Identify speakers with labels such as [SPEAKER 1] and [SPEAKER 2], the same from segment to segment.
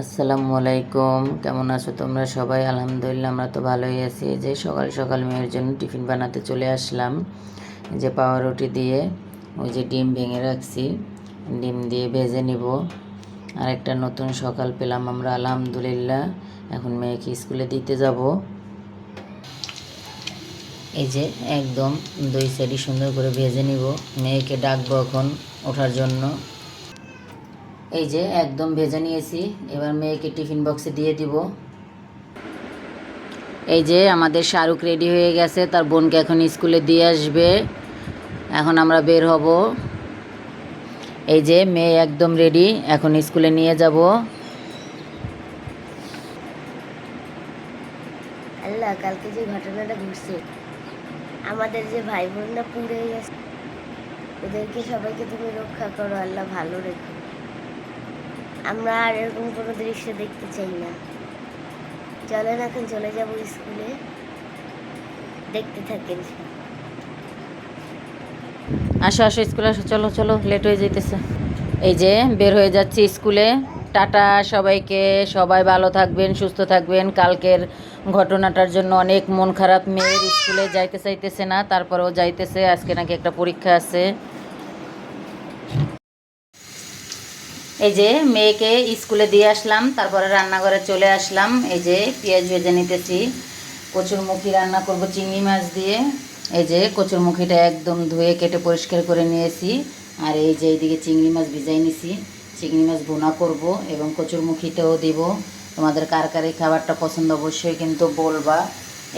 [SPEAKER 1] আসসালামু আলাইকুম। কেমন আছো তোমরা সবাই? আলহামদুলিল্লাহ, আমরা তো ভালোই আছি। যে সকাল সকাল মেয়ের জন্য টিফিন বানাতে চলে আসলাম। যে পাওয়া রুটি দিয়ে ওই যে ডিম ভেঙে রাখছি। ডিম দিয়ে ভেজে নিব। আর একটা নতুন সকাল পেলাম আমরা, আলহামদুলিল্লাহ। এখন মেয়েকে স্কুলে দিতে যাব। এই যে একদম দুই সাইডই সুন্দর করে ভেজে নিব। মেয়েকে ডাকবো এখন ওঠার জন্য। এই যে একদম ভেজে নিয়েছি। এবার মেয়েকে টিফিন বক্সে দিয়ে দিব। এই যে আমাদের শাহরুখ রেডি হয়ে গেছে, তার বোনকে এখন স্কুলে দিয়ে আসবে। এখন আমরা বের হব। এই যে মেয়ে একদম রেডি, এখন স্কুলে নিয়ে যাব।
[SPEAKER 2] আল্লাহ, কালকে যে ঘটনাটা ঘটছে, আমাদের যে ভাই বোনরা পুড়ে গেছে, ওদেরকে সবাইকে তুমি রক্ষা করো, আল্লাহ ভালো রেখো। আমরা আর এরকম কোনো দৃশ্য দেখতে চাই না। চলেন এখন চলে যাব স্কুলে। দেখতে থাকেন।
[SPEAKER 1] আসো আসো, স্কুলে আসো। চলো চলো লেট হয়ে যাইতেছে। এই যে, বের হয়ে যাচ্ছি স্কুলে। টাটা সবাইকে। সবাই ভালো থাকবেন, সুস্থ থাকবেন। কালকের ঘটনাটার জন্য অনেক মন খারাপ। মেয়ের স্কুলে যাইতে চাইতেছে না, তারপরেও যাইতেছে। আজকে নাকি একটা পরীক্ষা আছে। এই যে মেয়েকে স্কুলে দিয়ে আসলাম, তারপরে রান্নাঘরে চলে আসলাম। এই যে পেঁয়াজ ভেজে নিতেছি কচুরমুখী রান্না করব চিংড়ি মাছ দিয়ে। এই যে কচুরমুখীটা একদম ধুয়ে কেটে পরিষ্কার করে নিয়েছি, আর এই যে এইদিকে চিংড়ি মাছ ভিজাই নিছি। চিংড়ি মাছ ভুনা করব এবং কচুরমুখীতেও দিব। তোমাদের কার কার এই খাবারটা পছন্দ অবশ্যই কিন্তু বলবা।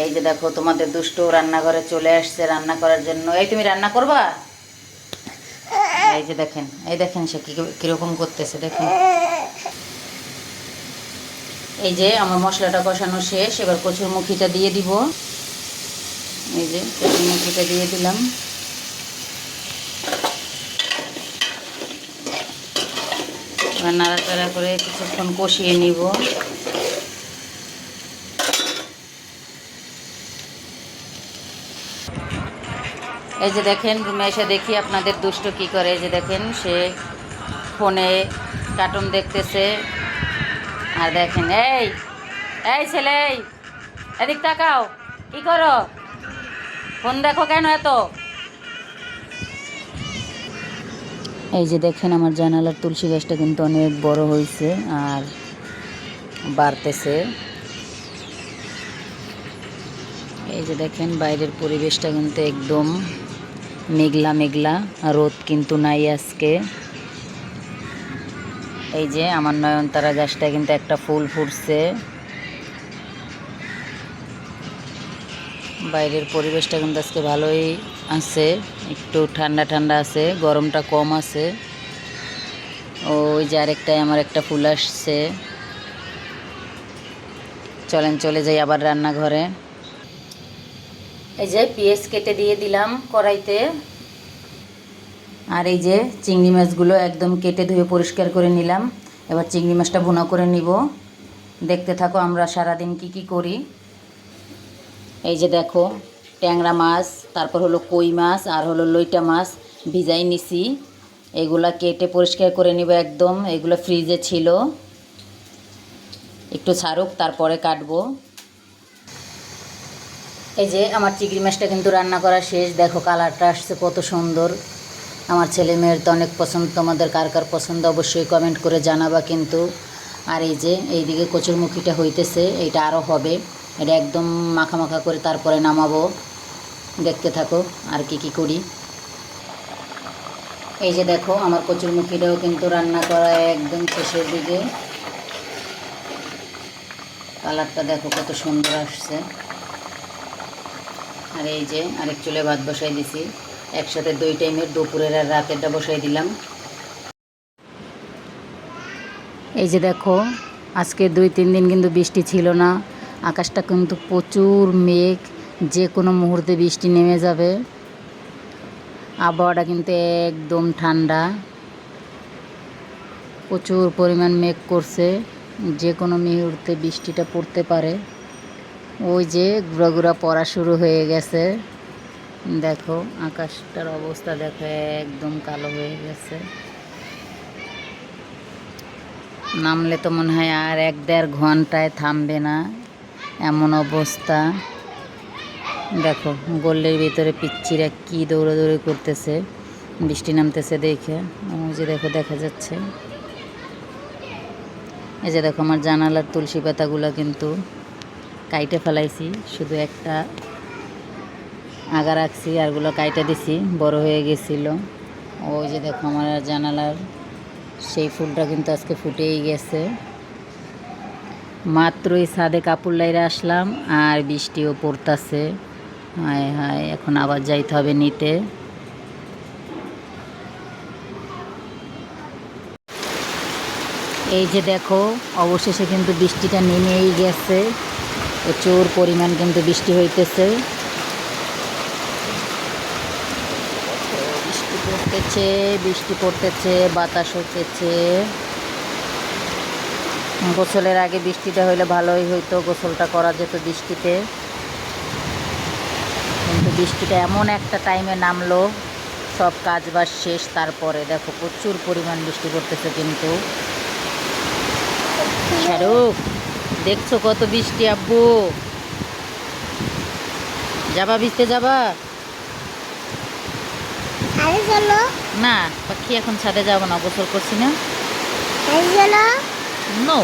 [SPEAKER 1] এই যে দেখো, তোমাদের দুষ্টু রান্নাঘরে চলে আসছে রান্না করার জন্য। এই তুমি রান্না করবা? এই যে দেখেন, এই দেখেন সে কীরকম করতেছে, দেখেন। এই যে আমার মশলাটা কষানো শেষ, এবার কচুর মুখিটা দিয়ে দিব। এই যে কচুর মুখিটা দিয়ে দিলাম। এবার নাড়াচাড়া করে কিছুক্ষণ কষিয়ে নিব। এই যে দেখেন, রুমে এসে দেখি আপনাদের দুষ্ট কি করে। এই যে দেখেন, সে ফোনে কার্টুন দেখতেছে। আর দেখেন, এই এই ছেলে এদিক তাকাও, কি করো? ফোন দেখো কেন এত? এই যে দেখেন, আমার জানালার তুলসী গাছটা কিন্তু অনেক বড় হয়েছে আর বাড়তেছে। এই যে দেখেন, বাইরের পরিবেশটা কিন্তু একদম মেঘলা মেঘলা, রোদ কিন্তু নাই আজকে। এই যে আমার নয়নতারা গাছটা কিন্তু একটা ফুল ফুটছে। বাইরের পরিবেশটা কিন্তু আজকে ভালোই আছে, একটু ঠান্ডা ঠান্ডা আছে, গরমটা কম আছে। ওই যে আরেকটাই আমার একটা ফুল আসছে। চলেন, চলে যাই আবার রান্নাঘরে। এই যে পেঁয়াজ কেটে দিয়ে দিলাম কড়াইতে। আর এই যে চিংড়ি মাছগুলো একদম কেটে ধুয়ে পরিষ্কার করে নিলাম। এবার চিংড়ি মাছটা ভুনা করে নিব। দেখতে থাকো আমরা সারাদিন কি কি করি। এই যে দেখো, ট্যাংরা মাছ, তারপর হলো কই মাছ, আর হলো লইটা মাছ, ভিজাই নিছি। এগুলা কেটে পরিষ্কার করে নিব একদম। এগুলো ফ্রিজে ছিল। একটু ছাড়ুক, তারপরে কাটবো। এই যে আমার চিংড়ি মাছটা কিন্তু রান্না করা শেষ। দেখো কালারটা আসছে কত সুন্দর। আমার ছেলে মেয়ের তো অনেক পছন্দ, তোমাদের কার কার পছন্দ অবশ্যই কমেন্ট করে জানাবা কিন্তু। আর এই যে এইদিকে কচুরমুখিটা হইতেছে এটা আরও হবে। এটা একদম মাখা মাখা করে তারপরে নামাবো। দেখতে থাকো আর কি কি করি। এই যে দেখো আমার কচুরমুখিটাও কিন্তু রান্না করা একদম শেষের দিকে। কালারটা দেখো কত সুন্দর আসছে। আর এই যে আরেক চুলে ভাত বসাই দিছি। একসাথে দুই টাইমের দুপুরের আর রাতেরটা বসাই দিলাম। এই যে দেখো, আজকে দুই তিন দিন কিন্তু বৃষ্টি ছিল না। আকাশটা কিন্তু প্রচুর মেঘ, যে কোনো মুহূর্তে বৃষ্টি নেমে যাবে। আবহাওয়াটা কিন্তু একদম ঠান্ডা। প্রচুর পরিমাণ মেঘ করছে, যে কোনো মুহূর্তে বৃষ্টিটা পড়তে পারে। ওই যে ঘুরা ঘুরা পড়া শুরু হয়ে গেছে। দেখো, আকাশটার অবস্থা দেখো, একদম কালো হয়ে গেছে। নামলে তো মনে হয় আর এক দেড় ঘন্টায় থামবে না, এমন অবস্থা। দেখো গল্লের ভিতরে পিচ্চিরা কি দৌড়াদৌড়ি করতেছে, বৃষ্টি নামতেছে দেখে। ওই যে দেখো, দেখা যাচ্ছে। এই যে দেখো, আমার জানালার তুলসী পাতাগুলো কিন্তু কাইটে ফেলাইছি, শুধু একটা আগা রাখছি আরগুলো কাইটে দিছি, বড় হয়ে গেছিল। ওই যে দেখো আমার জানালার সেই ফুলটা কিন্তু আজকে ফুটেই গেছে। মাত্রই ছাদে কাপড় লাইরে আসলাম, আর বৃষ্টিও পড়তাছে। হায় হায়, এখন আবার যাইতে হবে নিতে। এই যে দেখো, অবশেষে কিন্তু বৃষ্টিটা নেমেই গেছে। প্রচুর পরিমাণ কিন্তু বৃষ্টি হইতেছে। বৃষ্টি পড়তেছে বৃষ্টি পড়তেছে বাতাস হইতেছে। গোসলের আগে বৃষ্টিটা হইলে ভালোই হইতো গোসলটা করা যেত বৃষ্টিতে। কিন্তু বৃষ্টিটা এমন একটা টাইমে নামলো সব কাজ বাজ শেষ তারপরে দেখো প্রচুর পরিমাণ বৃষ্টি পড়তেছে কিন্তু। শাহরুখ দেখছ কত বৃষ্টি আব্বু? যাবা ভিজতে যাবা? না পাখি এখন ছাদে যাব না গোসল করছি না। নো।